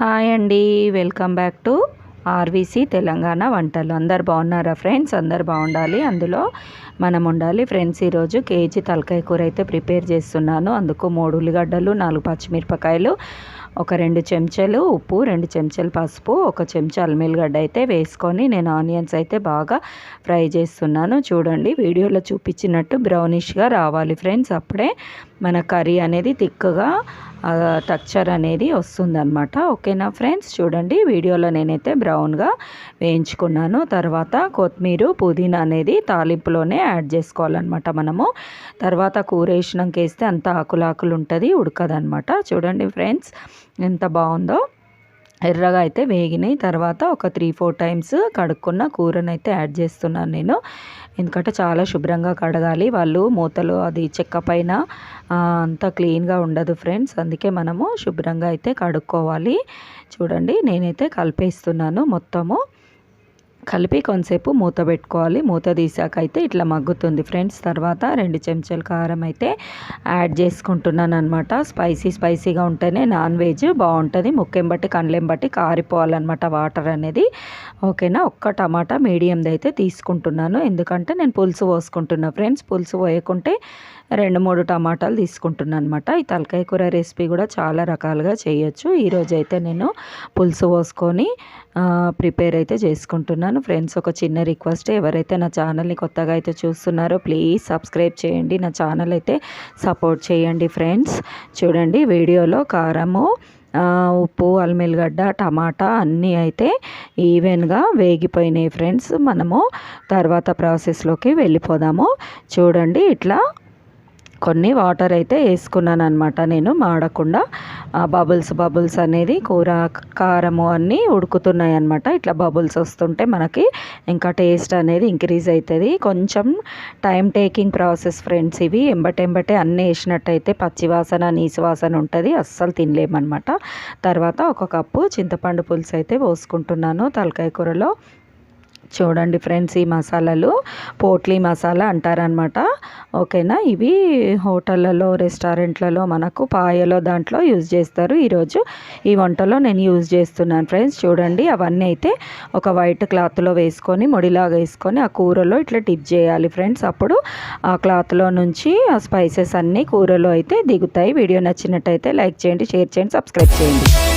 Hi అండి welcome back to RVC Telangana వంటలు. అందరు బాగున్నారా ఫ్రెండ్స్? అందరు బాగుండాలి. అందులో మనం ఉండాలి. ఫ్రెండ్స్ ఈరోజు కేజీ తలకాయ కూర అయితే ప్రిపేర్ చేస్తున్నాను. అందుకు మూడు ఉల్లిగడ్డలు నాలుగు పచ్చిమిరపకాయలు ఒక రెండు చెంచాలు ఉప్పు రెండు చెంచాలు పసుపు ఒక చెంచా అల్మిల్గడ్డ అయితే వేసుకొని నేను ఆనియన్స్ అయితే బాగా ఫ్రై చేస్తున్నాను. చూడండి వీడియోలో చూపించినట్టు బ్రౌనిష్గా రావాలి ఫ్రెండ్స్. అప్పుడే మన కర్రీ అనేది తిక్కగా టక్చర్ అనేది వస్తుందన్నమాట. ఓకేనా ఫ్రెండ్స్? చూడండి వీడియోలో నేనైతే బ్రౌన్గా వేయించుకున్నాను. తర్వాత కొత్తిమీర పుదీనా అనేది తాలింపులోనే యాడ్ చేసుకోవాలన్నమాట మనము. తర్వాత కూర వేసినాక వేస్తే అంత ఆకులాకులు ఉంటుంది ఉడకదనమాట చూడండి ఫ్రెండ్స్ ఎంత బాగుందో. ఎర్రగా అయితే వేగినాయి. తర్వాత ఒక త్రీ ఫోర్ టైమ్స్ కడుక్కున్న కూరను అయితే యాడ్ చేస్తున్నాను నేను. ఎందుకంటే చాలా శుభ్రంగా కడగాలి. వాళ్ళు మూతలు అది చెక్క పైన అంతా క్లీన్గా ఉండదు ఫ్రెండ్స్ అందుకే మనము శుభ్రంగా అయితే కడుక్కోవాలి. చూడండి నేనైతే కలిపేస్తున్నాను మొత్తము. కలిపి కొంతసేపు మూత పెట్టుకోవాలి. మూత తీసాక అయితే ఇట్లా మగ్గుతుంది ఫ్రెండ్స్. తర్వాత రెండు చెంచాల కారం అయితే యాడ్ చేసుకుంటున్నాను అనమాట స్పైసీ స్పైసీగా ఉంటేనే నాన్ వెజ్ బాగుంటుంది. ముక్కెం బట్టి కండ్లెం బట్టి కారిపోవాలన్నమాట వాటర్ అనేది. ఓకేనా? ఒక్క టమాటా మీడియంది అయితే తీసుకుంటున్నాను. ఎందుకంటే నేను పులుసు పోసుకుంటున్నా ఫ్రెండ్స్. పులుసు పోయకుంటే రెండు మూడు టమాటాలు తీసుకుంటున్నాను అనమాట ఈ తలకాయ కూర రెసిపీ కూడా చాలా రకాలుగా చేయొచ్చు. ఈరోజు అయితే నేను పులుసు పోసుకొని ప్రిపేర్ అయితే చేసుకుంటున్నాను. ఫ్రెండ్స్ ఒక చిన్న రిక్వెస్ట్. ఎవరైతే నా ఛానల్ని కొత్తగా అయితే చూస్తున్నారో ప్లీజ్ సబ్స్క్రైబ్ చేయండి. నా ఛానల్ అయితే సపోర్ట్ చేయండి ఫ్రెండ్స్. చూడండి వీడియోలో కారము ఉప్పు అల్మిల్గడ్డ టమాటా అన్నీ అయితే ఈవెన్గా వేగిపోయినాయి ఫ్రెండ్స్. మనము తర్వాత ప్రాసెస్లోకి వెళ్ళిపోదాము. చూడండి ఇట్లా కొన్ని వాటర్ అయితే వేసుకున్నాను అనమాట నేను మాడకుండా. బబుల్స్ బబుల్స్ అనేది కూర కారము అన్నీ ఉడుకుతున్నాయి అనమాట ఇట్లా బబుల్స్ వస్తుంటే మనకి ఇంకా టేస్ట్ అనేది ఇంక్రీజ్ అవుతుంది కొంచెం టైం టేకింగ్ ప్రాసెస్ ఫ్రెండ్స్ ఇవి. ఎంబటెంబటే అన్నీ వేసినట్టయితే పచ్చివాసన నీసువాసన ఉంటుంది. అస్సలు తినలేమన్నమాట. తర్వాత ఒక కప్పు చింతపండు పులుసు అయితే పోసుకుంటున్నాను తలకాయ కూరలో. చూడండి ఫ్రెండ్స్ ఈ మసాలాలు. పోట్లీ మసాలా అంటారనమాట ఓకేనా? ఇవి హోటళ్ళలో రెస్టారెంట్లలో మనకు పాయలో దాంట్లో యూజ్ చేస్తారు. ఈరోజు ఈ వంటలో నేను యూజ్ చేస్తున్నాను ఫ్రెండ్స్. చూడండి అవన్నీ అయితే ఒక వైట్ క్లాత్లో వేసుకొని ముడిలాగా వేసుకొని ఆ కూరలో ఇట్లా టిప్ చేయాలి ఫ్రెండ్స్. అప్పుడు ఆ క్లాత్లో నుంచి ఆ స్పైసెస్ అన్నీ కూరలో అయితే దిగుతాయి. వీడియో నచ్చినట్టయితే లైక్ చేయండి షేర్ చేయండి సబ్స్క్రైబ్ చేయండి.